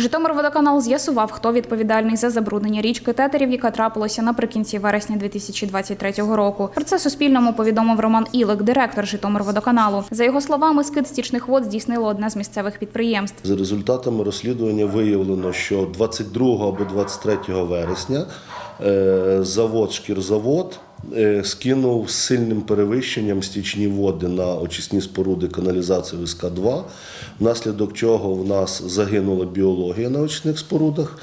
Житомирводоканал з'ясував, хто відповідальний за забруднення річки Тетерів, яка трапилася наприкінці вересня 2023 року. Про це Суспільному повідомив Роман Ілик, директор Житомирводоканалу. За його словами, скид стічних вод здійснило одне з місцевих підприємств. За результатами розслідування виявлено, що 22 або 23 вересня е, завод Шкірзавод скинув з сильним перевищенням стічні води на очисні споруди каналізації ВСК-2, внаслідок чого в нас загинула біологія на очисних спорудах.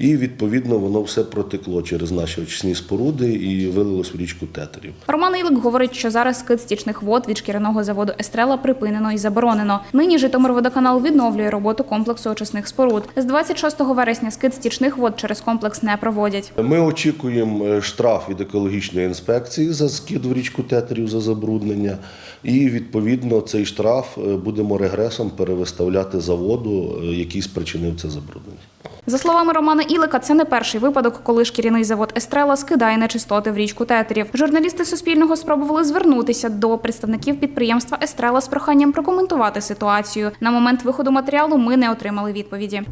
І відповідно воно все протекло через наші очисні споруди і вилилось в річку Тетерів. Роман Ілик говорить, що зараз скид стічних вод від шкіряного заводу Естрела припинено і заборонено. Нині Житомирводоканал відновлює роботу комплексу очисних споруд. З 26 вересня скид стічних вод через комплекс не проводять. Ми очікуємо е, штраф від екологічної інспекції за скид в річку Тетерів за забруднення, і відповідно цей штраф е, будемо регресом перевиставляти заводу, е, який спричинив це забруднення. За словами Романа Ілика, це не перший випадок, коли шкіряний завод Естрела скидає нечистоти в річку Тетерів. Журналісти Суспільного спробували звернутися до представників підприємства Естрела з проханням прокоментувати ситуацію. На момент виходу матеріалу ми не отримали відповіді.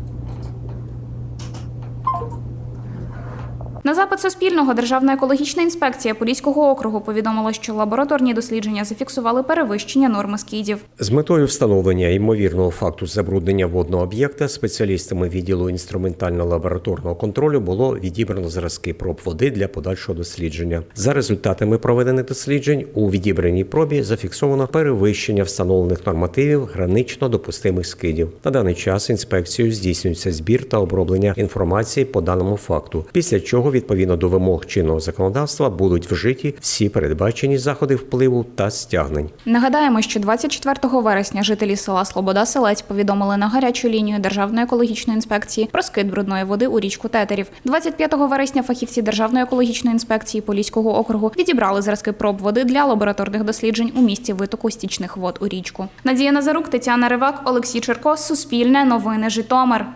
На запит Суспільного Державна екологічна інспекція Поліського округу повідомила, що лабораторні дослідження зафіксували перевищення норми скидів. З метою встановлення ймовірного факту забруднення водного об'єкта спеціалістами відділу інструментально-лабораторного контролю було відібрано зразки проб води для подальшого дослідження. За результатами проведених досліджень у відібраній пробі зафіксовано перевищення встановлених нормативів гранично допустимих скидів. На даний час інспекцією здійснюється збір та оброблення інформації по даному факту. Після чого, відповідно до вимог чинного законодавства, будуть вжиті всі передбачені заходи впливу та стягнень. Нагадаємо, що 24 вересня жителі села Слобода Селець повідомили на гарячу лінію Державної екологічної інспекції про скид брудної води у річку Тетерів. 25 вересня фахівці Державної екологічної інспекції Поліського округу відібрали зразки проб води для лабораторних досліджень у місці витоку стічних вод у річку. Надія Назарук, Тетяна Ривак, Олексій Черко, Суспільне, Новини Житомир.